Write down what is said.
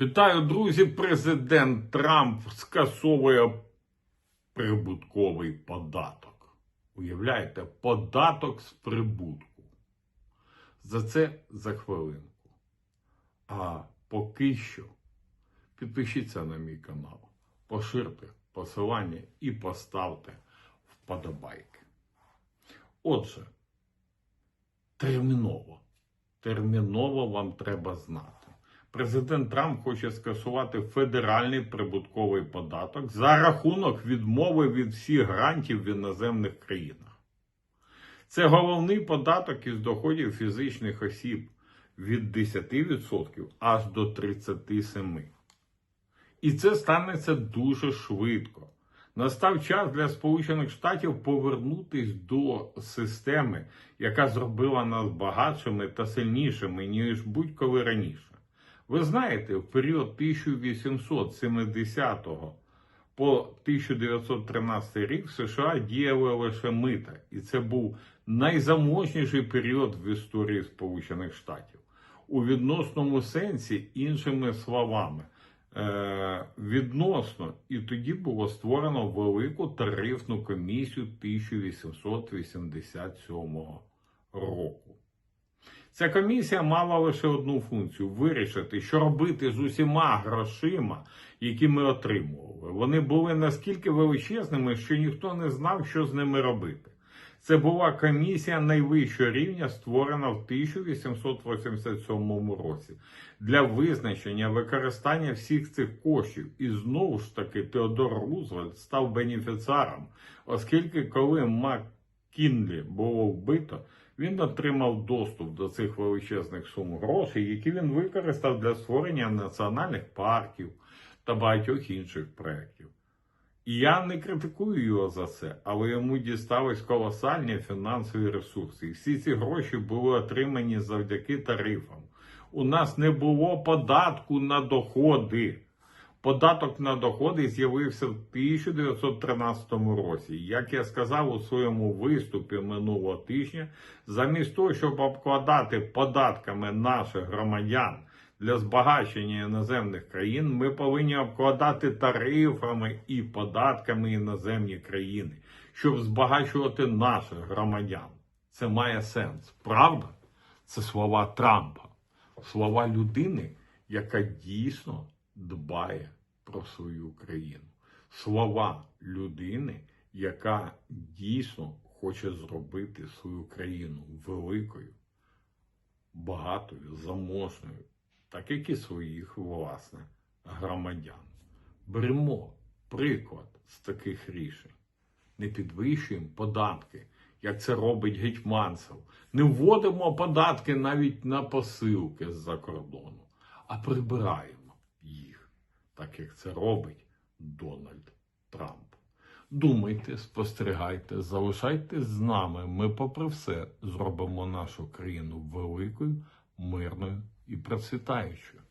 Вітаю, друзі! Президент Трамп скасовує прибутковий податок. Уявляєте, податок з прибутку. За це за хвилинку. А поки що підпишіться на мій канал, поширте посилання і поставте вподобайки. Отже, терміново. Терміново вам треба знати. Президент Трамп хоче скасувати федеральний прибутковий податок за рахунок відмови від всіх грантів в іноземних країнах. Це головний податок із доходів фізичних осіб від 10% аж до 37%. І це станеться дуже швидко. Настав час для Сполучених Штатів повернутись до системи, яка зробила нас багатшими та сильнішими, ніж будь-коли раніше. Ви знаєте, в період 1870 по 1913 рік в США діяли лише мита, і це був найзаможніший період в історії Сполучених Штатів. У відносному сенсі, іншими словами, е, відносно, і тоді було створено велику тарифну комісію 1887 року. Ця комісія мала лише одну функцію вирішити, що робити з усіма грошима, які ми отримували. Вони були наскільки величезними, що ніхто не знав, що з ними робити. Це була комісія найвищого рівня, створена в 1887 році для визначення використання всіх цих коштів. І знову ж таки Теодор Рузвельт став бенефіціаром, оскільки коли Маккінлі було вбито, він отримав доступ до цих величезних сум грошей, які він використав для створення національних парків та багатьох інших проєктів. І я не критикую його за це, але йому дістались колосальні фінансові ресурси. І всі ці гроші були отримані завдяки тарифам. У нас не було податку на доходи. Податок на доходи з'явився в 1913 році. Як я сказав у своєму виступі минулого тижня, замість того, щоб обкладати податками наших громадян для збагачення іноземних країн, ми повинні обкладати тарифами і податками іноземні країни, щоб збагачувати наших громадян. Це має сенс. Правда? Це слова Трампа, слова людини, яка дійсно дбає про свою країну. Слова людини, яка дійсно хоче зробити свою країну великою, багатою, заможною, так як і своїх власне громадян. Беремо приклад з таких рішень. Не підвищуємо податки, як це робить Гетьманцев. Не вводимо податки навіть на посилки з-за кордону, а прибираємо так як це робить Дональд Трамп. Думайте, спостерігайте, залишайтесь з нами. Ми, попри все, зробимо нашу країну великою, мирною і процвітаючою.